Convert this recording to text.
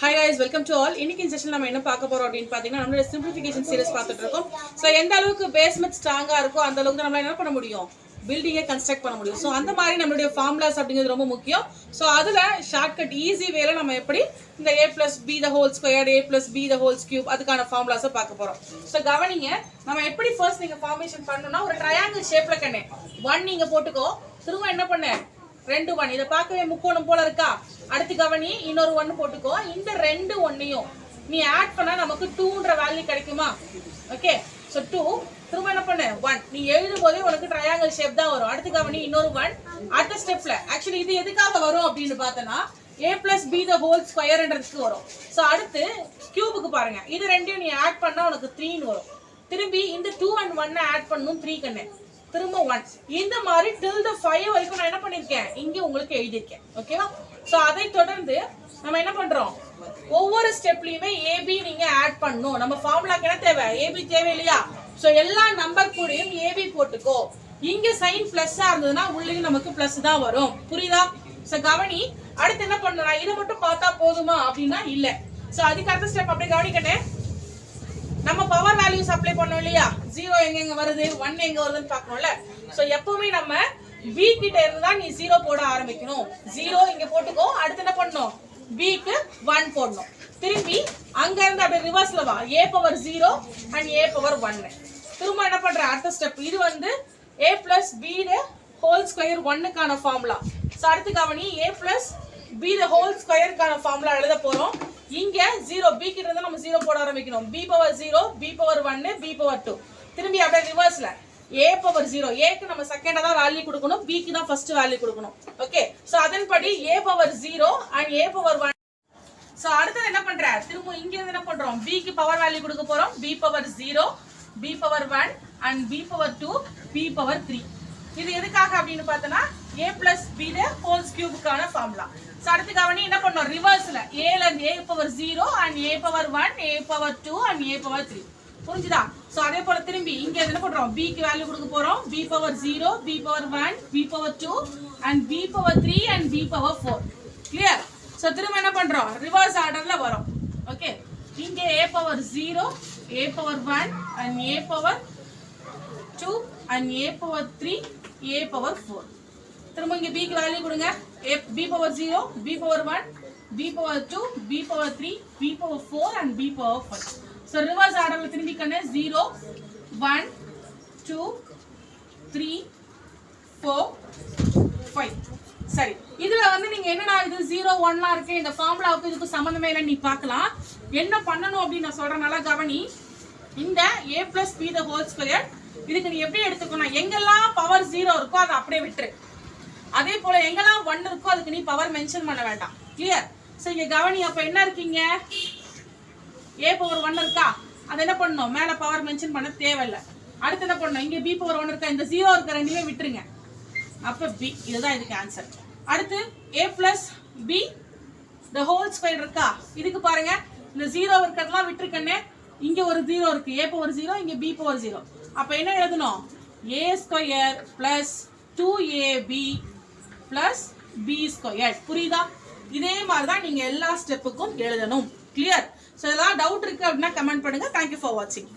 Hi guys welcome to all இன்னைக்கு session நம்ம என்ன பார்க்க போறோம் அப்படின்னு பார்த்தீங்கன்னா நம்மளோட சிம்பிளிஃபிகேஷன் சீரியஸ் பார்த்துட்டு இருக்கோம். ஸோ எந்த அளவுக்கு பேஸ்மெண்ட் ஸ்ட்ராங்கா இருக்கோ அந்த அளவுக்கு நம்ம என்ன பண்ண முடியும்? பில்டிங்கை கன்ஸ்ட்ரக்ட் பண்ண முடியும். ஸோ அந்த மாதிரி நம்மளுடைய ஃபார்முலாஸ் அப்படிங்கிறது ரொம்ப முக்கியம். ஸோ அதில் ஷார்ட்கட் ஈஸி வேல நம்ம எப்படி இந்த A plus B the whole square A plus B the whole's cube அதுக்கான ஃபார்முலாஸை பார்க்க போகிறோம் ஸோ கவனிங்க நம்ம எப்படி ஃபர்ஸ்ட் நீங்கள் ஃபார்மேஷன் பண்ணணும்னா ஒரு ட்ரையாங்கிள் ஷேப்பில் கண்ணே. ஒன் நீங்கள் போட்டுக்கோ திரும்ப என்ன பண்ணேன் ரெண்டு ஒன் இதை பார்க்கவே முக்கோணம் போல இருக்கா? அடுத்து கவனி இன்னொரு ஒன்று போட்டுக்கோ. இந்த ரெண்டு ஒன்னையும் நீ ஆட் பண்ணா நமக்கு டூன்ற வேல்யூ கிடைக்குமா? ஓகே ஸோ டூ திரும்ப என்ன பண்ண? ஒன் நீ எழுதும் போதே உனக்கு ட்ரையாங்கல் ஷேப் தான் வரும். அடுத்து கவனி இன்னொரு ஒன் அடுத்த ஸ்டெப்ல ஆக்சுவலி இது எதுக்காக வரும் அப்படின்னு பார்த்தோன்னா A plus B the whole ஸ்கொயர்ன்றதுக்கு வரும். ஸோ அடுத்து கியூபுக்கு பாருங்க. இது ரெண்டையும் நீ ஆட் பண்ணா உனக்கு த்ரீன்னு வரும். திரும்பி இந்த டூ அண்ட் ஒன்னை ஆட் பண்ணணும் த்ரீ கண்ணு. திரும்ப ஒன் இந்த மாதிரி டில் த ஃபைவ் வரைக்கும் நான் என்ன பண்ணியிருக்கேன் இங்கே உங்களுக்கு எழுதியிருக்கேன். ஓகேவா ஸோ அதை தொடர்ந்து நம்ம என்ன பண்றோம்? ஒவ்வொரு ஸ்டெப்லயுமே ஏபி நீங்க ஆட் பண்ணணும். நம்ம ஃபார்முலாக்கு என்ன தேவை? ஏபி தேவை இல்லையா? ஸோ எல்லா நம்பர் கூடயும் ஏபி போட்டுக்கோ. இங்க சைன் பிளஸ்ஸா இருந்ததுன்னா உள்ளே நமக்கு பிளஸ் தான் வரும். புரியுதா? ஸோ கவனி அடுத்து என்ன பண்ணலாம்? இதை மட்டும் பார்த்தா போதுமா? அப்படின்னா இல்லை. ஸோ அதுக்கு அடுத்த ஸ்டெப் அப்படி கவனிக்கட்டேன். நம்ம பவர் வேல்யூஸ் அப்ளை பண்ணோம் இல்லையா? ஜீரோ எங்க எங்க வருது? ஒன் எங்க வருதுன்னு பார்க்கணும்ல. சோ எப்பவுமே நம்ம பி கிட்ட இருந்து தான் நீ ஜீரோ போட ஆரம்பிக்கணும். ஜீரோ இங்க போட்டுக்கோ அடுத்து என்ன பண்ணணும்? பிக்கு ஒன் போடணும். திரும்பி அங்க இருந்து அப்படியே ரிவர்ஸ்ல வா. A power zero and A power ஒன்னு திரும்ப என்ன பண்ற? அடுத்த ஸ்டெப் இது வந்து A plus B whole square ஒன்னுக்கான formula so அடுத்து கவனி. A plus B the whole ஸ்கொயருக்கான formula எழுத போறோம். பி கிட்ட இருந்து நம்ம ஜீரோ போட ஆரம்பிக்கணும். B power zero B power ஒன்னு பி பவர் டூ திரும்பி அப்படியே ரிவர்ஸ்ல ஏ பவர் ஜீரோ ஏக்கு நம்ம செகண்டா தான் வேல்யூ கொடுக்கணும். பிக்கு தான் ஃபர்ஸ்ட் வேல்யூ கொடுக்கணும். ஓகே ஸோ அதன்படி A power zero and A power one so அடுத்தது என்ன பண்ற? திரும்ப இங்க இருந்து என்ன பண்றோம்? பிக்கு பவர் வேல்யூ கொடுக்க போறோம். B power zero B power one and B power two B power three இது எதுக்காக அப்படின்னு பார்த்தோன்னா A plus B the whole கியூபுக்கான formula அடுத்து கவனி என்ன பண்ணோம்? ரிவர்ஸ்ல ஏல இருந்து A power zero and A power one A power two and A power three புரிஞ்சுதா? ஸோ அதே போல திரும்பி இங்க என்ன பண்றோம்? பிக்கு வேல்யூ கொடுக்க போறோம். B power zero B power one B power two and B power three and B power four clear so திரும்ப என்ன பண்றோம்? ரிவர்ஸ் ஆர்டர்ல வரும். ஓகே இங்க A power zero A power one and A power two and A power three A power four திரும்ப இங்கே பிக்கு value கொடுங்க. எப் B power zero B power one B power two B power three B power four and B power five so reverse ஆர்டரில் திரும்பி கண்ணு. Zero one two three four five சரி. இதுல வந்து நீங்க என்னடா இது ஜீரோ ஒன்லாம் இருக்கு இந்த ஃபார்முலாவுக்கு இதுக்கு சம்மந்தமே இல்லை நீ பார்க்கலாம். என்ன பண்ணணும் அப்படின்னு நான் சொல்றேன். நல்லா கவனி. இந்த A plus B the whole square இதுக்கு நீ எப்படி எடுத்துக்கணும்? எங்கெல்லாம் பவர் ஜீரோ இருக்கோ அதை அப்படியே விட்டுரு. அதே போல எங்கெல்லாம் ஒன் இருக்கோ அதுக்கு நீ பவர் மென்ஷன் பண்ண வேண்டாம். கிளியர் ஸோ இங்க கவனி அப்ப என்ன இருக்கீங்க? ஏ பவர் ஒன் இருக்கா? அது என்ன பண்ணணும்? மேல பவர் மென்ஷன் பண்ண தேவையில்லை. அடுத்து என்ன பண்ணணும்? இங்க பி பவர் ஒன் இருக்கா? இந்த ஜீரோ இருக்க ரெண்டுமே விட்டுருங்க. அப்ப பி இதுதான் இதுக்கு ஆன்சர் அடுத்து A plus B the whole square இருக்கா? இதுக்கு பாருங்க. இந்த ஜீரோ இருக்கிறதுலாம் விட்டுருக்கண்ணே இங்க ஒரு ஜீரோ இருக்கு. ஏ பவர் ஜீரோ இங்க பி பவர் ஜீரோ அப்ப என்ன எழுதணும்? A square plus two AB plus B square புரியுதா? இதே மாதிரி தான் நீங்கள் எல்லா ஸ்டெப்புக்கும் எழுதணும். கிளியர் ஸோ ஏதாவது டவுட் இருக்கு அப்படின்னா கமெண்ட் பண்ணுங்க. தேங்க்யூ ஃபார் வாட்சிங்